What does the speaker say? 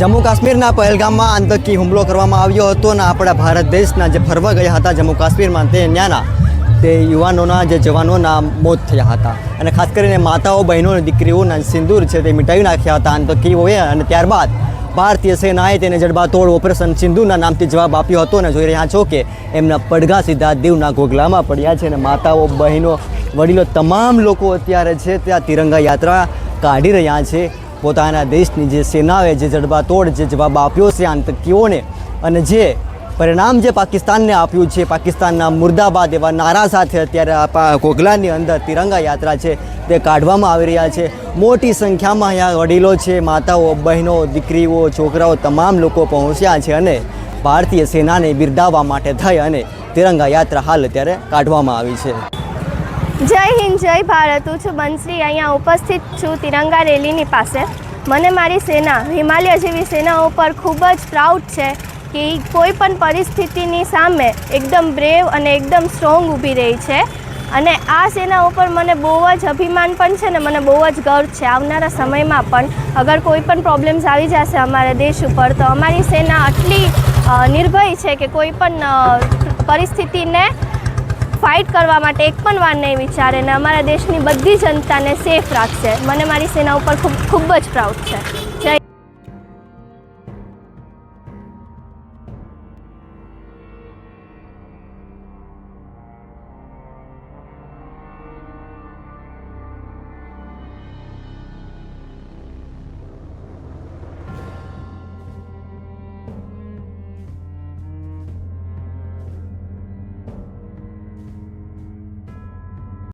જમ્મુ કાશ્મીરના પહેલગામમાં આતંકી હુમલો કરવામાં આવ્યો હતો અને આપણા ભારત દેશના જે ફરવા ગયા હતા જમ્મુ કાશ્મીરમાં તે ત્યાંના તે યુવાનોના, જે જવાનોના મોત થયા હતા. અને ખાસ કરીને માતાઓ, બહેનો અને દીકરીઓના સિંદૂર છે તે મિટાવી નાખ્યા હતા આતંકીઓએ અને ત્યારબાદ ભારતીય સેનાએ તેને જડબાતોડ ઓપરેશન સિંધુના નામથી જવાબ આપ્યો હતો. અને જોઈ રહ્યા છો કે એમના પડઘા સીધા દીવના ગોગલામાં પડ્યા છે અને માતાઓ, બહેનો, વડીલો, તમામ લોકો અત્યારે છે ત્યાં તિરંગા યાત્રા કાઢી રહ્યા છે. પોતાના દેશની જે સેનાએ જે જડબાતોડ જે જવાબ આપ્યો છે આતંકીઓને અને જે પરિણામ જે પાકિસ્તાનને આપ્યું છે, પાકિસ્તાનના મુર્દાબાદ એવા નારા સાથે અત્યારે કોગલાની અંદર તિરંગા યાત્રા છે, તે કાઢવામાં આવી રહ્યા છે. મોટી સંખ્યામાં અહીંયા વડીલો છે, માતાઓ, બહેનો, દીકરીઓ, છોકરાઓ તમામ લોકો પહોંચ્યા છે અને ભારતીય સેનાને બિરદાવવા માટે થઈ અને તિરંગા યાત્રા હાલ અત્યારે કાઢવામાં આવી છે. જય હિન્દ, જય ભારત. હું છું બંસરી. અહીંયા ઉપસ્થિત છું તિરંગા રેલીની પાસે. મને મારી સેના, હિમાલય જેવી સેનાઓ પર ખૂબ જ પ્રાઉડ છે કે કોઈ પણ પરિસ્થિતિની સામે એકદમ બ્રેવ અને એકદમ સ્ટ્રોંગ ઊભી રહી છે. અને આ સેના ઉપર મને બહુ જ અભિમાન પણ છે ને મને બહુ જ ગર્વ છે. આવનારા સમયમાં પણ અગર કોઈ પણ પ્રોબ્લેમ્સ આવી જશે અમારા દેશ ઉપર, તો અમારી સેના આટલી નિર્ભય છે કે કોઈ પણ પરિસ્થિતિને ફાઇટ કરવા માટે એક પણ વાર નહીં વિચારે ને અમારા દેશની બધી જનતાને સેફ રાખશે. મને મારી સેના ઉપર ખૂબ ખૂબ જ પ્રાઉડ છે.